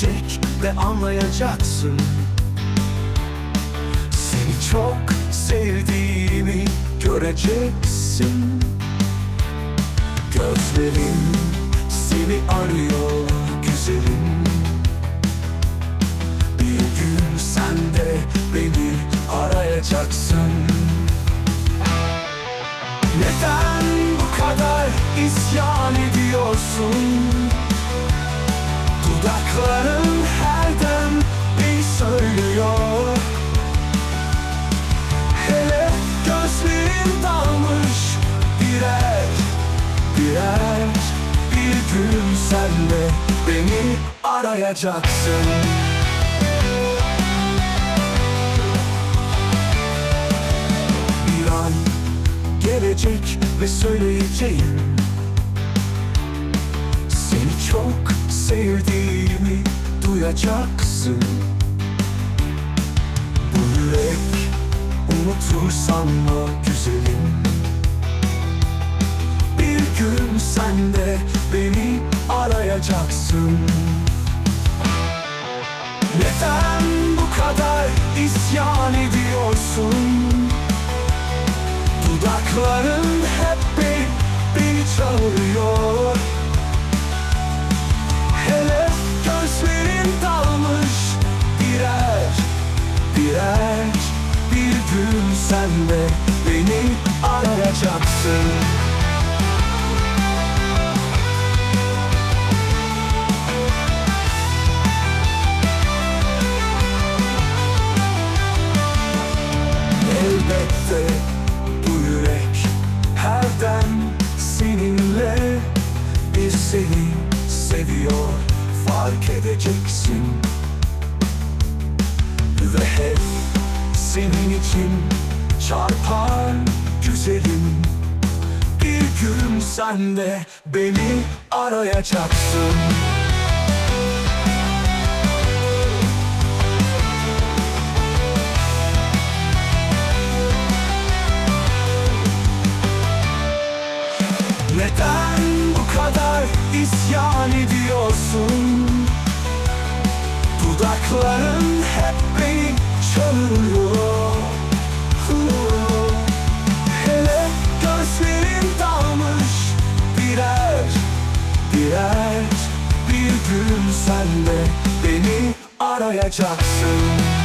gelecek ve anlayacaksın. Seni çok sevdiğimi göreceksin. Gözlerim seni arıyor güzelim. Bir gün sen de beni arayacaksın. Neden bu kadar isyan ediyorsun? Dudakların gözlerin dalmış birer birer. Bir gün sen de beni arayacaksın. Bir an gelecek ve söyleyeceğim. Seni çok sevdiğimi duyacaksın. Bu yürek unutur sanma güzelim. Bir gün sen de beni arayacaksın. Neden bu kadar isyan ediyorsun? Dudakların hep beni, beni çağırıyor sen de beni arayacaksın. Elbette bu yürek her dem seninle Bir seni seviyor fark edeceksin. Ve hep senin için çarpar güzelim. Bir gün sen de beni arayacaksın. Neden bu kadar isyan ediyorsun? Dudakların hep beni çağırıyor gün sen de beni arayacaksın